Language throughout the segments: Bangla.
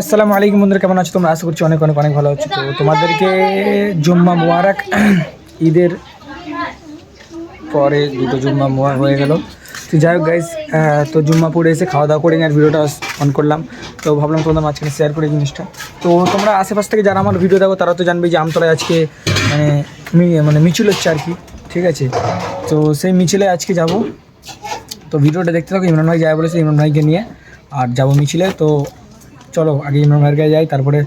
আসসালামু আলাইকুম বন্ধুরা, কেমন আছো তোমরা? আশা করছি অনেক অনেক অনেক ভালো আছো। তো তোমাদেরকে জুম্মা মুবারক ঈদের পরে দুটো জুম্মা মুবারক হয়ে গেল। তো যাই হোক গাইজ তো জুম্মা পড়ে এসে খাওয়া দাওয়া করে নিয়ে আর ভিডিওটা অন করলাম। তো ভাবলাম তোমাদের মাঝখানে শেয়ার করে জিনিসটা। তো তোমরা আশেপাশ থেকে যারা আমার ভিডিও দেখো, তারা তো জানবে যে আমতলায় আজকে মানে মানে মিছিল হচ্ছে আর কি, ঠিক আছে? তো সেই মিছিলে আজকে যাব। তো ভিডিওটা দেখতে থাকো, ইমরান ভাই যায় বলেছে, ইমরান ভাইকে নিয়ে। আর যাব মিছিলে, তো চলো আগে ইমরান ভাইয়ের কাছে যাই তারপরে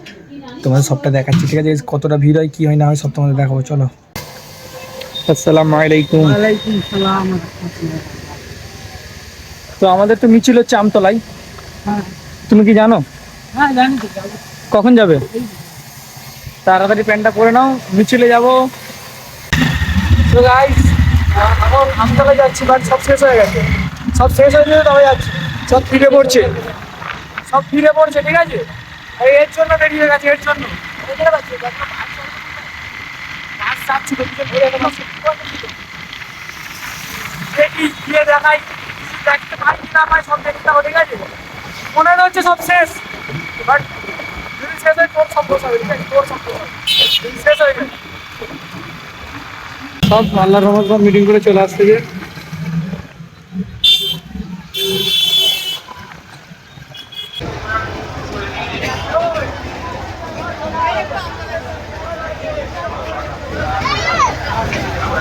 তোমাদের সবটা দেখাচ্ছি ঠিক আছে? কতটা ভিড় হয় কী হয় না হয় সব তোমাদের দেখাবো চলো। আসসালামু আলাইকুম। তো আমাদের তো মিছিল হচ্ছে আমতলায়। হ্যাঁ। তুমি কি জানো? হ্যাঁ। কখন যাবে? তাড়াতাড়ি প্যান্টটা পরে নাও মিছিলে যাব। তো গাইস আমতলায় যাচ্ছি বাট সব শেষ হয়ে গেছে। সব শেষ হয়ে গেছে তবে যাচ্ছি। সব ফিরে পড়ছে। সব ফিরে পড়ছে, ঠিক আছে? এই এর জন্য দেরি হয়ে গেছে, এর জন্য। ঘুরে দেখি গিয়ে দেখাই দেখতে সব ঠিক আছে? হচ্ছে সব শেষ। বাট যদি শেষ তোর ঠিক তোর শেষ হয়ে গেছে। সব আল্লাহ রহমত মিটিং করে চলে আসছে যে।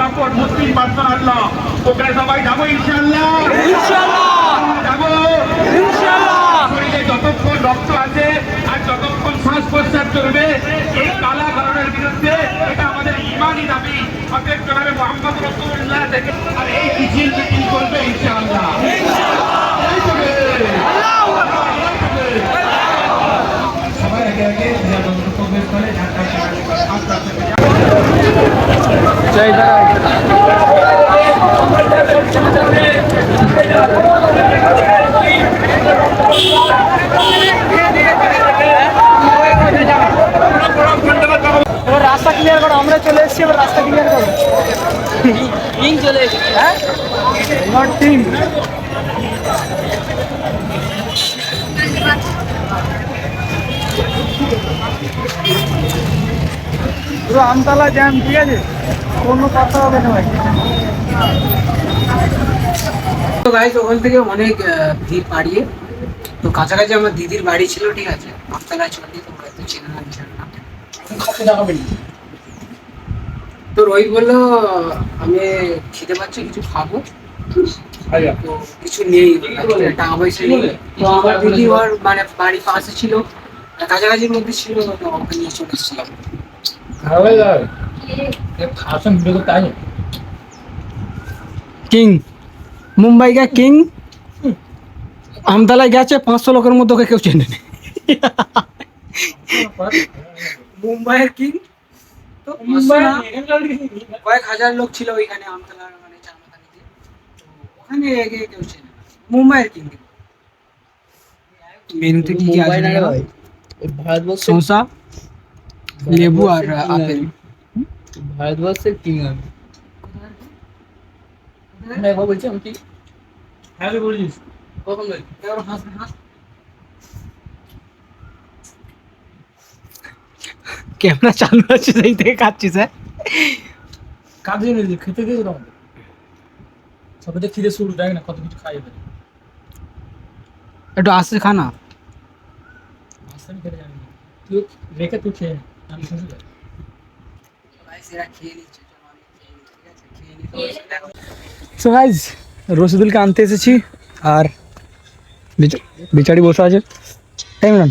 কাপড় মুসলিম বার্তা আনলাম ওখানে সবাই যাব ইনশাল্লাহ যাব শরীরে যতক্ষণ রক্ত আছে আর যতক্ষণ শ্বাস প্রশ্বাস চলবে এই কালা কারণের বিরুদ্ধে ইমানই দাবি। অতএব জনাবে মোহাম্মদ রসুল্লাহ থেকে। আর এই মিছিল মিটিং করবে ইনশাআল্লাহ। সবাই একে একে প্রবেশ করে ঢাকা আস্তে আস্তে জয় দাদা এবার রাস্তা ক্লিয়ার করো এবার রাস্তা ক্লিয়ার করো। টিম চলে এসেছে। হ্যাঁ? নট টিম পুরো আমতলা জ্যাম ঠিক আছে? কোনো কথা হবে না ভাই। তো গাইজ ওখান থেকে অনেক ভিড় বাড়িয়ে তো কাছাকাছি আমার দিদির বাড়ি ছিল ঠিক আছে? আমতলায় চলে তো হয়তো চেনে না চেনে না। খাতে দেখাবেন তো রোহিত বলল আমি খেতে পাচ্ছি কিছু খাব। কিছু নেই। টাকা পয়সা নেই। তো আমার দিদি ওর মানে বাড়ির পাশে ছিল। কাছাকাছির মধ্যে ছিল ওকে নিয়ে চলে এসেছিলাম। কিং। মুম্বাই কা কিং। আমতলায় গেছে পাঁচশো লোকের মধ্যে ওকে কেউ চেনে নেই মুম্বাইয়ের কিং? তো কয়েক হাজার লোক ছিল ওইখানে আমতলার মানে চারমাথানিতে তো ওখানে এগিয়ে কেউ ছিল মুম্বাইয়ের কিং। মেনুতে কি কি আছে শসা লেবু আর আপেল। ভারতবর্ষের কিং? আমি একবার বলছি আমি কি? হ্যাঁ বলিস কখন বলছি হাস হাস ক্যামেরা চালু আছে সেই থেকে খাচ্ছিস হ্যাঁ কাজে নিয়ে খেতে দিয়েছিল আমাদের সবাই তো খিদে শুরু দেখ না কত কিছু খাই এদের একটু আসছে খানা আসতে আমি খেতে জানি না তুই রেখে তুই খেয়ে নে, আমি শুনে যাই খেয়ে নিচ্ছে চলো আমি খেয়ে নিই, ঠিক আছে খেয়ে নিই তো দেখো সো গাইজ রশিদুলকে আনতে এসেছি আর বেচা- বেচারি বসে আছে তাই না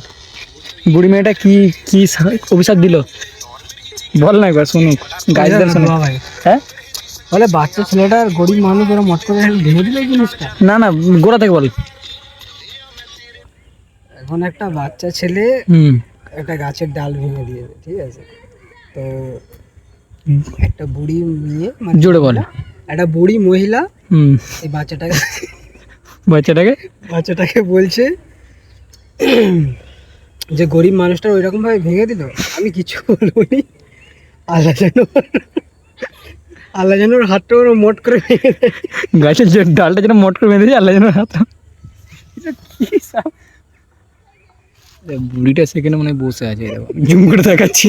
বুড়ি মেয়েটা কি কি অভিশাপ দিল? বল না একবার শুনুক। গাইজদের শুনুক। ভাই হ্যাঁ? বলে বাচ্চা ছেলেটার গরিব মানুষ ওরা মট করে ভেঙে দিল জিনিসটা? না না গোড়া থেকে বল। এখন একটা বাচ্চা ছেলে হুম। একটা গাছের ডাল ভেঙে দিয়েছে ঠিক আছে? তো একটা বুড়ি মেয়ে মানে জোরে বল। একটা বুড়ি মহিলা হুম। এই বাচ্চাটাকে বাচ্চাটাকে? বাচ্চাটাকে বলছে যে গরিব মানুষটা ওই রকম ভাবে ভেঙে দিল আমি কিছু বলব নি। আল্লাহ যেন আল্লাহ যেন ওর হাতটা ওর মোট করে ভেঙে দেয়। গাছের যে ডালটা যেন মট করে বেঁধেছে আল্লাহ যেন হাত বুড়িটা সেখানে মনে হয় বসে আছে এই দেখো। জুম করে দেখাচ্ছি।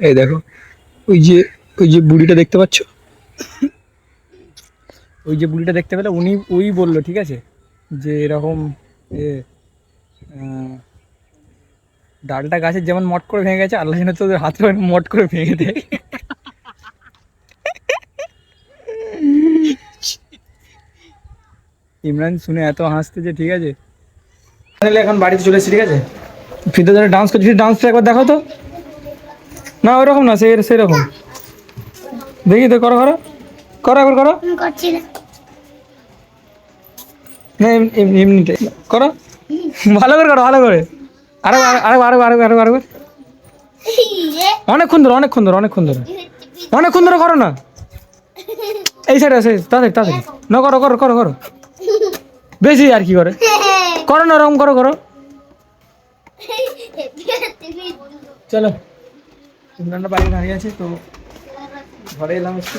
এই দেখো ওই যে ওই যে বুড়িটা দেখতে পাচ্ছ? ওই যে বুড়িটা দেখতে পেলে উনি ওই বলল ঠিক আছে? যে এরকম এ ডালটা গাছের যেমন মট করে ভেঙে গেছে আল্লাহ যেন তোদের হাতে মট করে ভেঙে দেয়। ইমরান শুনে এত হাসতেছে ঠিক আছে? তাহলে এখন বাড়িতে চলে এসেছি ঠিক আছে? ফিতে ধরে ডান্স করছি ডান্সটা একবার দেখো তো। না ওরকম না সেই সেরকম। দেখি তো করো করো। করো একবার করো। করছি না। না এম- এম- এমনিতে। করো। ভালো করে করো, ভালো করে। আরও আরও আরও আরও আরও আরও অনেকক্ষণ ধরে অনেকক্ষণ ধরে অনেকক্ষণ ধরে। অনেকক্ষণ ধরে করো না। এই সাইডে আছে তাদের তাদের না, করো করো করো করো। বেশি আর কি করে। করো না, ওরকম করো করো। চলো। বাইরে দাঁড়িয়ে আছে, তো ঘরে এলাম একটু।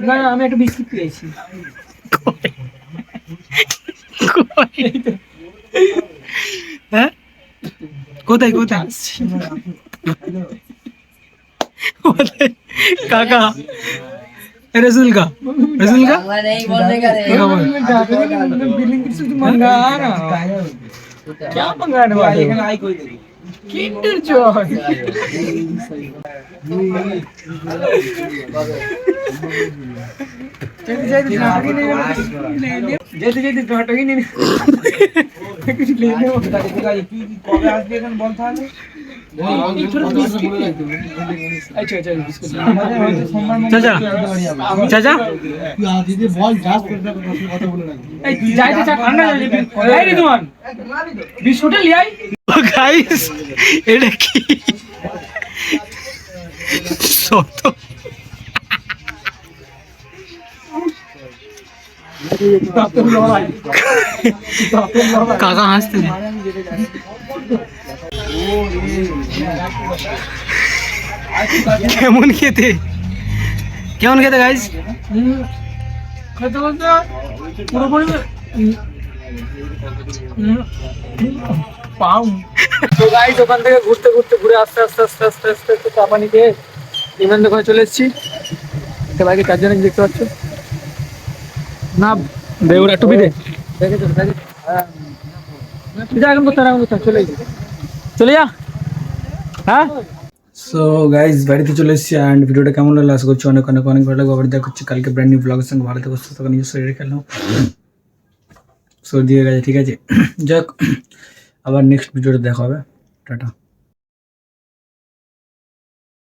না না আমি একটা বিস্কিট পেয়েছি হ্যাঁ কোথায় কোথায় কোথায়? কাকা रसूल का रसूल का বাংলা নেই বলনে কা রে बिलिंग किसी से मंगा रहा हूँ क्या मंगाने वाले हो? Kinder Joy. जल्दी जल्दी भागी नहीं जल्दी। जल्दी घटोगी नहीं कुछ लेने दे कि कब आज भी बंद था চাচা চাচা এই যাই তো চা ঠান্ডা হয়ে যাবে এই রিদওয়ান বিস্কুটে লিয়াই গাইস এটা কি সত কাকা হাসতে কেমন খেতে? কেমন খেতে গাইস খেতে বলতে পুরোপুরি পাও তো গাইস ওখান থেকে ঘুরতে ঘুরতে ঘুরে আস্তে আস্তে আস্তে আস্তে আস্তে আস্তে চা পানি খেয়ে ইমরান দোকানে চলে এসেছি সবাইকে চারজনে দেখতে পাচ্ছ? না, দেউরা টুপি দে দেখে চলো দেখে হ্যাঁ এখন কোথায়? এখন চলে যা চলে যা হ্যাঁ? সো গাইজ বাড়িতে চলে এসেছি অ্যান্ড ভিডিওটা কেমন লাগল আশা করছি অনেক অনেক অনেক ভালো লাগবে। আবার দেখা হচ্ছে কালকে ব্র্যান্ড নিউ ব্লগের সঙ্গে। ভালো থেকে, সুস্থ থাকা, নিজের শরীরে খেলাম সর্দি হয়ে গেছে ঠিক আছে। যাক, আবার নেক্সট ভিডিওটা দেখা হবে। টাটা।